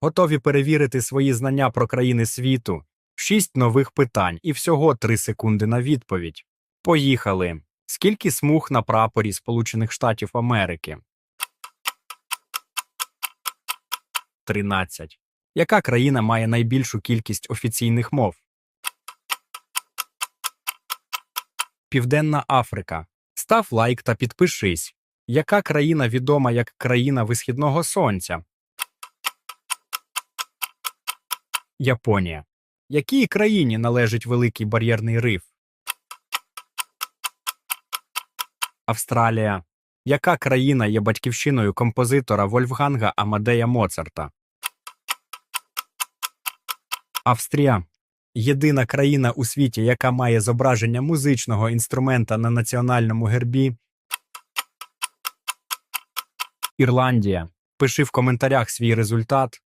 Готові перевірити свої знання про країни світу? Шість нових питань і всього три секунди на відповідь. Поїхали. Скільки смуг на прапорі Сполучених Штатів Америки? 13. Яка країна має найбільшу кількість офіційних мов? Південна Африка. Став лайк та підпишись. Яка країна відома як країна висхідного сонця? Японія. Якій країні належить великий бар'єрний риф? Австралія. Яка країна є батьківщиною композитора Вольфганга Амадея Моцарта? Австрія. Єдина країна у світі, яка має зображення музичного інструмента на національному гербі. Ірландія. Пиши в коментарях свій результат.